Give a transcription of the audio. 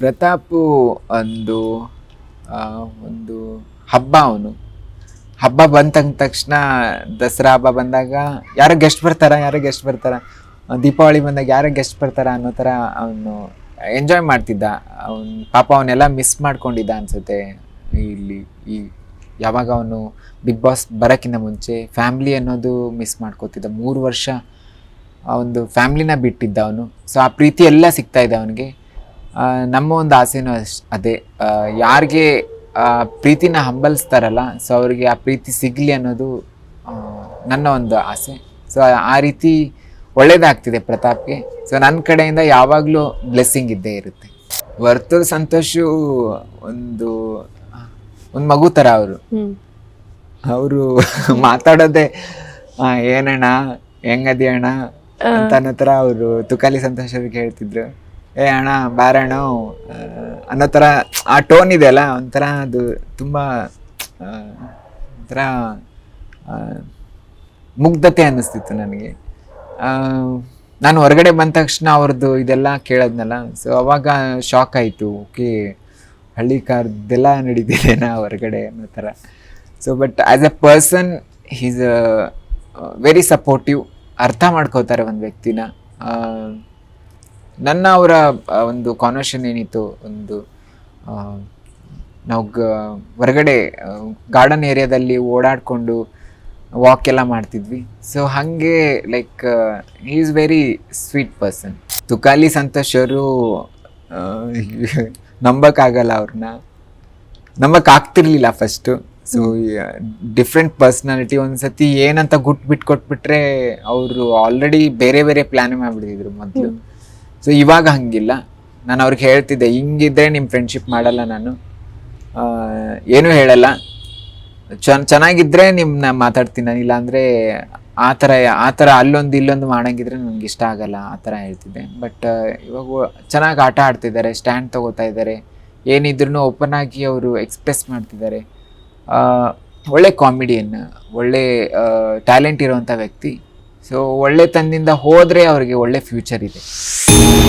ಪ್ರತಾಪು ಒಂದು ಒಂದು ಹಬ್ಬ ಅವನು. ಹಬ್ಬ ಬಂದ ತಕ್ಷಣ ದಸರಾ ಹಬ್ಬ ಬಂದಾಗ ಯಾರೋ ಗೆಸ್ಟ್ ಬರ್ತಾರ, ಯಾರೋ ಗೆಸ್ಟ್ ಬರ್ತಾರ ದೀಪಾವಳಿ ಬಂದಾಗ ಯಾರೋ ಗೆಸ್ಟ್ ಬರ್ತಾರ ಅನ್ನೋ ಥರ ಅವನು ಎಂಜಾಯ್ ಮಾಡ್ತಿದ್ದ. ಅವನು ಪಾಪ ಅವನ್ನೆಲ್ಲ ಮಿಸ್ ಮಾಡ್ಕೊಂಡಿದ್ದ ಅನ್ಸುತ್ತೆ ಇಲ್ಲಿ, ಈ ಯಾವಾಗ ಅವನು ಬಿಗ್ ಬಾಸ್ ಬರೋಕ್ಕಿಂತ ಮುಂಚೆ ಫ್ಯಾಮ್ಲಿ ಅನ್ನೋದು ಮಿಸ್ ಮಾಡ್ಕೋತಿದ್ದ. ಮೂರು ವರ್ಷ ಆ ಒಂದು ಫ್ಯಾಮ್ಲಿನ ಬಿಟ್ಟಿದ್ದ ಅವನು. ಸೊ ಆ ಪ್ರೀತಿ ಎಲ್ಲ ಸಿಗ್ತಾ ಇದೆ ಅವನಿಗೆ. ನಮ್ಮ ಒಂದು ಆಸೆನೂ ಅಷ್ಟು ಅದೇ. ಯಾರಿಗೆ ಆ ಪ್ರೀತಿನ ಹಂಬಲಿಸ್ತಾರಲ್ಲ ಸೊ ಅವ್ರಿಗೆ ಆ ಪ್ರೀತಿ ಸಿಗಲಿ ಅನ್ನೋದು ನನ್ನ ಒಂದು ಆಸೆ. ಸೊ ಆ ರೀತಿ ಒಳ್ಳೇದಾಗ್ತಿದೆ ಪ್ರತಾಪ್ಗೆ. ಸೊ ನನ್ನ ಕಡೆಯಿಂದ ಯಾವಾಗಲೂ ಬ್ಲೆಸ್ಸಿಂಗ್ ಇದ್ದೇ ಇರುತ್ತೆ. ವರ್ತುಲ್ ಸಂತೋಷು ಒಂದು ಒಂದು ಮಗು ಥರ ಅವರು. ಅವರು ಮಾತಾಡೋದೆ ಆ, ಏನಣ್ಣ ಹೆಂಗದಿ ಅಣ್ಣ ಅಂತ ಅನ್ನೋ ಥರ ಅವರು ತುಕಾಲಿ ಸಂತೋಷ ಅವ್ರಿಗೆ ಹೇಳ್ತಿದ್ರು. ಏ ಅಣ್ಣ, ಬಾರಣ್ಣ ಅನ್ನೋ ಥರ ಆ ಟೋನ್ ಇದೆಯಲ್ಲ, ಒಂಥರ ಅದು ತುಂಬ ಒಂಥರ ಮುಗ್ಧತೆ ಅನ್ನಿಸ್ತಿತ್ತು ನನಗೆ. ನಾನು ಹೊರಗಡೆ ಬಂದ ತಕ್ಷಣ ಅವ್ರದ್ದು ಇದೆಲ್ಲ ಕೇಳೋದ್ನಲ್ಲ ಸೊ ಅವಾಗ ಶಾಕ್ ಆಯಿತು, ಓಕೆ, ಹಳ್ಳಿ ಕಾರ್ದೆಲ್ಲ ನಡೀತಿದೆನಾ ಹೊರಗಡೆ ಅನ್ನೋ ಥರ so but as a person he's very supportive ಅರ್ಥ ಮಾಡ್ಕೋತಾರೆ ಒಂದು ವ್ಯಕ್ತಿನ. ನನ್ನ ಅವರ ಒಂದು ಕಾನ್ವರ್ಷನ್ ಏನಿತ್ತು ಒಂದು ನಾವು ಗ ಹೊರಗಡೆ ಗಾರ್ಡನ್ ಏರಿಯಾದಲ್ಲಿ ಓಡಾಡಿಕೊಂಡು ವಾಕ್ ಎಲ್ಲ ಮಾಡ್ತಿದ್ವಿ. ಸೊ ಹಾಗೆ like is very sweet person Tukali Santhosh ಅವರು ನಂಬಕ್ಕಾಗಲ್ಲ ಅವ್ರನ್ನ. ನಂಬಕ್ಕಾಗ್ತಿರ್ಲಿಲ್ಲ ಫಸ್ಟು ಸೊ ಡಿಫ್ರೆಂಟ್ ಪರ್ಸ್ನಾಲಿಟಿ ಒಂದ್ಸತಿ ಏನಂತ ಗುಟ್ ಬಿಟ್ಟು ಕೊಟ್ಬಿಟ್ರೆ ಅವರು ಆಲ್ರೆಡಿ ಬೇರೆ ಬೇರೆ ಪ್ಲಾನ್ ಮಾಡ್ಬಿಟ್ಟಿದ್ರು ಮೊದಲು. ಸೊ ಇವಾಗ ಹಂಗಿಲ್ಲ. ನಾನು ಅವ್ರಿಗೆ ಹೇಳ್ತಿದ್ದೆ, ಹಿಂಗಿದ್ರೆ ನಿಮ್ಮ ಫ್ರೆಂಡ್ಶಿಪ್ ಮಾಡಲ್ಲ ನಾನು. ಏನೂ ಹೇಳಲ್ಲ. ಚೆನ್ನ ಚೆನ್ನಾಗಿದ್ರೆ ನಿಮ್ಮನ್ನ ಮಾತಾಡ್ತೀನಿ ನಾನು. ಇಲ್ಲಾಂದರೆ ಆ ಥರ ಆ ಥರ ಅಲ್ಲೊಂದು ಇಲ್ಲೊಂದು ಮಾಡಂಗಿದ್ರೆ ನನಗೆ ಇಷ್ಟ ಆಗಲ್ಲ, ಆ ಥರ ಹೇಳ್ತಿದ್ದೆ. ಬಟ್ ಇವಾಗ ಚೆನ್ನಾಗಿ ಆಟ ಆಡ್ತಿದ್ದಾರೆ ಸ್ಟ್ಯಾಂಡ್ ತಗೋತಾ ಇದ್ದಾರೆ. ಏನಿದ್ರೂ ಓಪನ್ ಆಗಿ ಅವರು ಎಕ್ಸ್ಪ್ರೆಸ್ ಮಾಡ್ತಿದ್ದಾರೆ. ಒಳ್ಳೆ ಕಾಮಿಡಿಯನ್ ಒಳ್ಳೆ ಟ್ಯಾಲೆಂಟ್ ಇರುವಂಥ ವ್ಯಕ್ತಿ. ಸೊ ಒಳ್ಳೆ ತಂದಿಂದ ಹೋದರೆ ಅವರಿಗೆ ಒಳ್ಳೆ ಫ್ಯೂಚರ್ ಇದೆ.